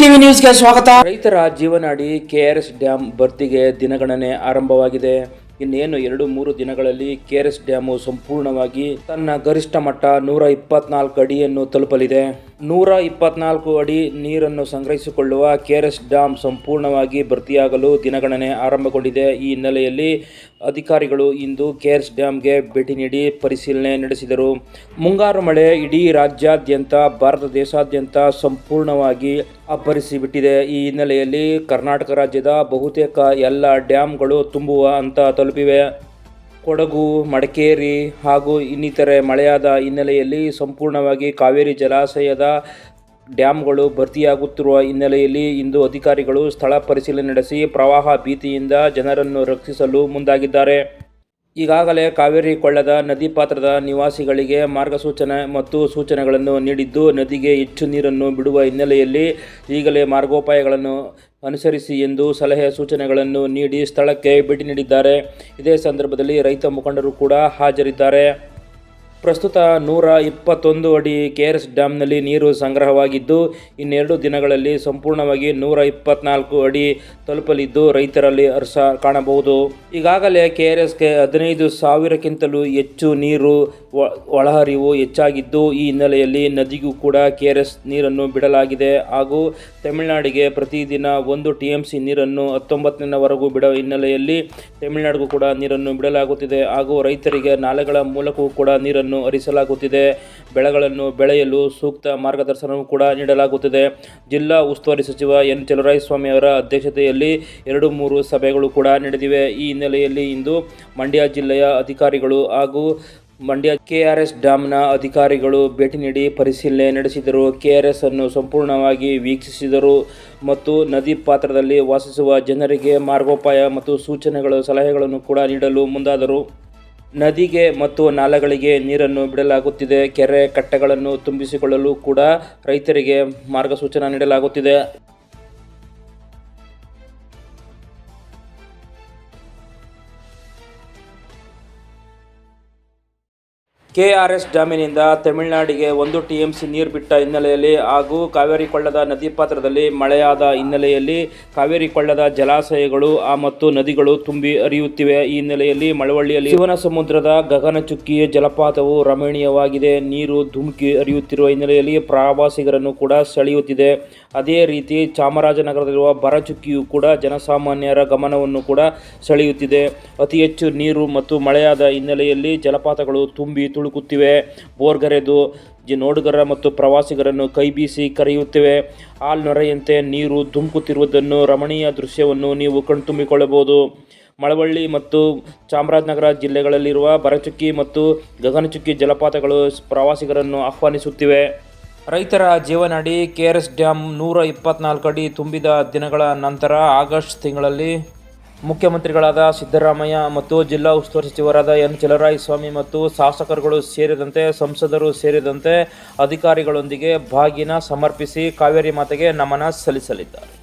TV ನ್ಯೂಸ್ಗೆ ಸ್ವಾಗತ. ರೈತರ ಜೀವನಾಡಿ ಕೆಆರ್ಎಸ್ ಡ್ಯಾಂ ಭರ್ತಿಗೆ ದಿನಗಣನೆ ಆರಂಭವಾಗಿದೆ. ಇನ್ನೇನು ಎರಡು ಮೂರು ದಿನಗಳಲ್ಲಿ ಕೆಆರ್ಎಸ್ ಡ್ಯಾಮು ಸಂಪೂರ್ಣವಾಗಿ ತನ್ನ ಗರಿಷ್ಠ ಮಟ್ಟ ನೂರ ಇಪ್ಪತ್ನಾಲ್ಕು ಅಡಿಯನ್ನು ತಲುಪಲಿದೆ. ನೂರ ಇಪ್ಪತ್ನಾಲ್ಕು ಅಡಿ ನೀರನ್ನು ಸಂಗ್ರಹಿಸಿಕೊಳ್ಳುವ ಕೆಆರ್ಎಸ್ ಡ್ಯಾಂ ಸಂಪೂರ್ಣವಾಗಿ ಭರ್ತಿಯಾಗಲು ದಿನಗಣನೆ ಆರಂಭಗೊಂಡಿದೆ. ಈ ಹಿನ್ನೆಲೆಯಲ್ಲಿ ಅಧಿಕಾರಿಗಳು ಇಂದು ಕೆಆರ್ಎಸ್ ಡ್ಯಾಂಗೆ ಭೇಟಿ ನೀಡಿ ಪರಿಶೀಲನೆ ನಡೆಸಿದರು. ಮುಂಗಾರು ಮಳೆ ಇಡೀ ರಾಜ್ಯಾದ್ಯಂತ, ಭಾರತ ದೇಶಾದ್ಯಂತ ಸಂಪೂರ್ಣವಾಗಿ ಅಬ್ಬರಿಸಿಬಿಟ್ಟಿದೆ. ಈ ಹಿನ್ನೆಲೆಯಲ್ಲಿ ಕರ್ನಾಟಕ ರಾಜ್ಯದ ಬಹುತೇಕ ಎಲ್ಲ ಡ್ಯಾಮ್ಗಳು ತುಂಬುವ ಹಂತ ತಲುಪಿವೆ. ಕೊಡಗು, ಮಡಿಕೇರಿ ಹಾಗೂ ಇನ್ನಿತರೆ ಮಳೆಯಾದ ಹಿನ್ನೆಲೆಯಲ್ಲಿ ಸಂಪೂರ್ಣವಾಗಿ ಕಾವೇರಿ ಜಲಾಶಯದ ಡ್ಯಾಮ್ಗಳು ಭರ್ತಿಯಾಗುತ್ತಿರುವ ಹಿನ್ನೆಲೆಯಲ್ಲಿ ಇಂದು ಅಧಿಕಾರಿಗಳು ಸ್ಥಳ ಪರಿಶೀಲನೆ ನಡೆಸಿ ಪ್ರವಾಹ ಭೀತಿಯಿಂದ ಜನರನ್ನು ರಕ್ಷಿಸಲು ಮುಂದಾಗಿದ್ದಾರೆ. ಈಗಾಗಲೇ ಕಾವೇರಿ ಕೊಳ್ಳದ ನದಿ ಪಾತ್ರದ ನಿವಾಸಿಗಳಿಗೆ ಮಾರ್ಗಸೂಚನೆ ಮತ್ತು ಸೂಚನೆಗಳನ್ನು ನೀಡಿದ್ದು, ನದಿಗೆ ಹೆಚ್ಚು ನೀರನ್ನು ಬಿಡುವ ಹಿನ್ನೆಲೆಯಲ್ಲಿ ಈಗಲೇ ಮಾರ್ಗೋಪಾಯಗಳನ್ನು ಅನುಸರಿಸಿ ಎಂದು ಸಲಹೆ ಸೂಚನೆಗಳನ್ನು ನೀಡಿ ಸ್ಥಳಕ್ಕೆ ಭೇಟಿ ನೀಡಿದ್ದಾರೆ. ಇದೇ ಸಂದರ್ಭದಲ್ಲಿ ರೈತ ಮುಖಂಡರು ಕೂಡ ಹಾಜರಿದ್ದಾರೆ. ಪ್ರಸ್ತುತ ನೂರ ಇಪ್ಪತ್ತೊಂದು ಅಡಿ ಕೆ ಆರ್ ಎಸ್ ಡ್ಯಾಮ್ನಲ್ಲಿ ನೀರು ಸಂಗ್ರಹವಾಗಿದ್ದು, ಇನ್ನೆರಡು ದಿನಗಳಲ್ಲಿ ಸಂಪೂರ್ಣವಾಗಿ ನೂರ ಇಪ್ಪತ್ನಾಲ್ಕು ಅಡಿ ತಲುಪಲಿದ್ದು ರೈತರಲ್ಲಿ ಹರ್ಷ ಕಾಣಬಹುದು. ಈಗಾಗಲೇ ಕೆ ಆರ್ ಎಸ್ಗೆ ಹದಿನೈದು ಸಾವಿರಕ್ಕಿಂತಲೂ ಹೆಚ್ಚು ನೀರು ಒಳಹರಿವು ಹೆಚ್ಚಾಗಿದ್ದು ಈ ಹಿನ್ನೆಲೆಯಲ್ಲಿ ನದಿಗೂ ಕೂಡ ಕೆ ಆರ್ ಎಸ್ ನೀರನ್ನು ಬಿಡಲಾಗಿದೆ. ಹಾಗೂ ತಮಿಳುನಾಡಿಗೆ ಪ್ರತಿದಿನ ಒಂದು ಟಿ ಎಂ ಸಿ ನೀರನ್ನು ಹತ್ತೊಂಬತ್ತನೇವರೆಗೂ ಬಿಡುವ ಹಿನ್ನೆಲೆಯಲ್ಲಿ ತಮಿಳುನಾಡಿಗೂ ಕೂಡ ನೀರನ್ನು ಬಿಡಲಾಗುತ್ತಿದೆ. ಹಾಗೂ ರೈತರಿಗೆ ನಾಲೆಗಳ ಮೂಲಕವೂ ಕೂಡ ನೀರನ್ನು ಹರಿಸಲಾಗುತ್ತಿದೆ. ಬೆಳೆಗಳನ್ನು ಬೆಳೆಯಲು ಸೂಕ್ತ ಮಾರ್ಗದರ್ಶನವೂ ಕೂಡ ನೀಡಲಾಗುತ್ತಿದೆ. ಜಿಲ್ಲಾ ಉಸ್ತುವಾರಿ ಸಚಿವ ಎನ್ ಚಲುರಾಯಸ್ವಾಮಿ ಅವರ ಅಧ್ಯಕ್ಷತೆಯಲ್ಲಿ ಎರಡು ಮೂರು ಸಭೆಗಳು ಕೂಡ ನಡೆದಿವೆ. ಈ ಹಿನ್ನೆಲೆಯಲ್ಲಿ ಇಂದು ಮಂಡ್ಯ ಜಿಲ್ಲೆಯ ಅಧಿಕಾರಿಗಳು ಹಾಗೂ ಮಂಡ್ಯ ಕೆಆರ್ಎಸ್ ಡ್ಯಾಮ್ನ ಅಧಿಕಾರಿಗಳು ಭೇಟಿ ನೀಡಿ ಪರಿಶೀಲನೆ ನಡೆಸಿದರು. ಕೆಆರ್ಎಸ್ ಅನ್ನು ಸಂಪೂರ್ಣವಾಗಿ ವೀಕ್ಷಿಸಿದರು ಮತ್ತು ನದಿ ಪಾತ್ರದಲ್ಲಿ ವಾಸಿಸುವ ಜನರಿಗೆ ಮಾರ್ಗೋಪಾಯ ಮತ್ತು ಸೂಚನೆಗಳು, ಸಲಹೆಗಳನ್ನು ಕೂಡ ನೀಡಲು ಮುಂದಾದರು. ನದಿಗೆ ಮತ್ತು ನಾಲೆಗಳಿಗೆ ನೀರನ್ನು ಬಿಡಲಾಗುತ್ತಿದೆ. ಕೆರೆ ಕಟ್ಟೆಗಳನ್ನು ತುಂಬಿಸಿಕೊಳ್ಳಲು ಕೂಡ ರೈತರಿಗೆ ಮಾರ್ಗಸೂಚನೆ ನೀಡಲಾಗುತ್ತಿದೆ. ಕೆಆರ್ಎಸ್ ಡ್ಯಾಮಿನಿಂದ ತಮಿಳುನಾಡಿಗೆ ಒಂದು ಟಿಎಂಸಿ ನೀರು ಬಿಟ್ಟ ಹಿನ್ನೆಲೆಯಲ್ಲಿ ಹಾಗೂ ಕಾವೇರಿ ಕೊಳ್ಳದ ನದಿ ಪಾತ್ರದಲ್ಲಿ ಮಳೆಯಾದ ಹಿನ್ನೆಲೆಯಲ್ಲಿ ಕಾವೇರಿ ಕೊಳ್ಳದ ಜಲಾಶಯಗಳು ಆ ಮತ್ತು ನದಿಗಳು ತುಂಬಿ ಹರಿಯುತ್ತಿವೆ. ಈ ಹಿನ್ನೆಲೆಯಲ್ಲಿ ಮಳವಳ್ಳಿಯಲ್ಲಿ ಶಿವನ ಸಮುದ್ರದ ಗಗನಚುಕ್ಕಿ ಜಲಪಾತವು ರಮಣೀಯವಾಗಿದೆ. ನೀರು ಧುಮುಕಿ ಹರಿಯುತ್ತಿರುವ ಹಿನ್ನೆಲೆಯಲ್ಲಿ ಪ್ರವಾಸಿಗರನ್ನು ಕೂಡ ಸೆಳೆಯುತ್ತಿದೆ. ಅದೇ ರೀತಿ ಚಾಮರಾಜನಗರದಲ್ಲಿರುವ ಬರಚುಕ್ಕಿಯು ಕೂಡ ಜನಸಾಮಾನ್ಯರ ಗಮನವನ್ನು ಕೂಡ ಸೆಳೆಯುತ್ತಿದೆ. ಅತಿ ಹೆಚ್ಚು ನೀರು ಮತ್ತು ಮಳೆಯಾದ ಹಿನ್ನೆಲೆಯಲ್ಲಿ ಜಲಪಾತಗಳು ತುಂಬಿ ತುಳುಕುತ್ತಿವೆ. ಬೋರ್ಗರೆದು ಜಿ ನೋಡುಗರ ಮತ್ತು ಪ್ರವಾಸಿಗರನ್ನು ಕೈಬೀಸಿ ಕರೆಯುತ್ತಿವೆ. ಆಲ್ನೊರೆಯಂತೆ ನೀರು ಧುಮುಕುತ್ತಿರುವುದನ್ನು ರಮಣೀಯ ದೃಶ್ಯವನ್ನು ನೀವು ಕಣ್ತುಂಬಿಕೊಳ್ಳಬಹುದು. ಮಳವಳ್ಳಿ ಮತ್ತು ಚಾಮರಾಜನಗರ ಜಿಲ್ಲೆಗಳಲ್ಲಿರುವ ಬರಚುಕ್ಕಿ ಮತ್ತು ಗಗನಚುಕ್ಕಿ ಜಲಪಾತಗಳು ಪ್ರವಾಸಿಗರನ್ನು ಆಹ್ವಾನಿಸುತ್ತಿವೆ. ರೈತರ ಜೀವನಾಡಿ ಕೆ ಆರ್ ಎಸ್ ಡ್ಯಾಮ್ ನೂರ ಇಪ್ಪತ್ನಾಲ್ಕು ಅಡಿ ತುಂಬಿದ ದಿನಗಳ ನಂತರ ಆಗಸ್ಟ್ ತಿಂಗಳಲ್ಲಿ ಮುಖ್ಯಮಂತ್ರಿಗಳಾದ ಸಿದ್ದರಾಮಯ್ಯ ಮತ್ತು ಜಿಲ್ಲಾ ಉಸ್ತುವಾರಿ ಸಚಿವರಾದ ಎನ್. ಚಲರಾಯಸ್ವಾಮಿ ಮತ್ತು ಶಾಸಕರುಗಳು ಸೇರಿದಂತೆ ಸಂಸದರು ಸೇರಿದಂತೆ ಅಧಿಕಾರಿಗಳೊಂದಿಗೆ ಬಾಗಿನ ಸಮರ್ಪಿಸಿ ಕಾವೇರಿ ಮಾತೆಗೆ ನಮನ ಸಲ್ಲಿಸಲಿದ್ದಾರೆ.